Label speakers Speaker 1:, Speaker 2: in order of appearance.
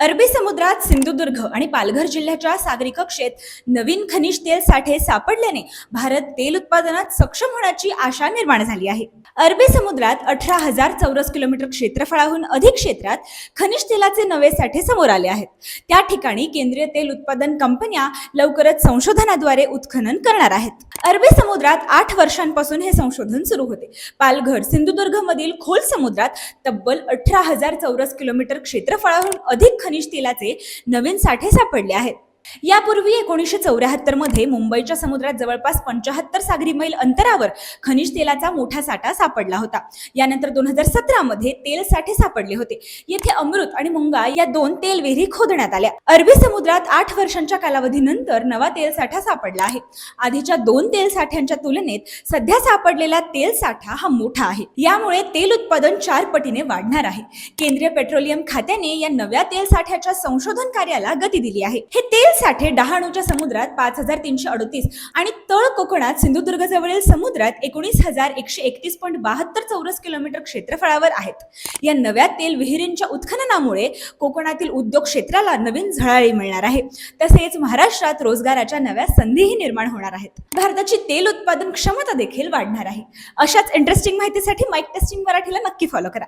Speaker 1: अरबी समुद्रात सिंधुदुर्ग आणि पालघर जिल्ह्याच्या सागरी कक्षेत नवीन खनिज तेल साठे सापडल्याने भारत तेल उत्पादनात सक्षम होण्याची आशा निर्माण झाली आहे. अरबी समुद्रात अठरा हजार चौरस किलोमीटर क्षेत्रफळाहून अधिक क्षेत्रात खनिज तेलाचे नवे साठे समोर आले आहेत. त्या ठिकाणी केंद्रीय तेल उत्पादन कंपन्या लवकरच संशोधनाद्वारे उत्खनन करणार आहेत. अरबी समुद्रात आठ वर्षांपासून हे संशोधन सुरू होते. पालघर सिंधुदुर्ग मधील खोल समुद्रात तब्बल अठरा हजार चौरस किलोमीटर क्षेत्रफळाहून अधिक खनिज तेलाचे नवीन साठे सापडले आहेत. यापूर्वी एकोणीसशे चौऱ्याहत्तरमध्ये मुंबईच्या समुद्रात जवळपास पंचाहत्तर सागरी मैल अंतरावर खनिज तेलाचा मोठा साठा सापडला होता. यानंतर दोन हजार सतरा मध्ये तेल साठे सापडले होते. येथे अमृत आणि मुंगा या दोन तेल विहिरी खोदण्यात आल्या. अरबी समुद्रात आठ वर्षांच्या कालावधीनंतर नवा तेल साठा सापडला आहे. आधीच्या दोन तेल साठ्यांच्या तुलनेत सध्या सापडलेला तेल साठा हा मोठा आहे. यामुळे तेल उत्पादन चार पटीने वाढणार आहे. केंद्रीय पेट्रोलियम खात्याने या नव्या तेल साठ्याच्या संशोधन कार्याला गती दिली आहे. हे तेल साठे डहाणूच्या समुद्रात पाच हजार तीनशे अडतीस आणि तळ कोकणात सिंधुदुर्ग जवळील समुद्रात एकोणीस हजार एकशे एकतीस पॉईंट बहात्तर चौरस किलोमीटर क्षेत्रफळावर आहेत. या नव्या तेल विहिरींच्या उत्खननामुळे कोकणातील उद्योग क्षेत्राला नवीन झळाळी मिळणार आहे. तसेच महाराष्ट्रात रोजगाराच्या नव्या संधीही निर्माण होणार आहेत. भारताची तेल उत्पादन क्षमता देखील वाढणार आहे. अशाच इंटरेस्टिंग माहितीसाठी माईक टेस्टिंग मराठीला नक्की फॉलो करा.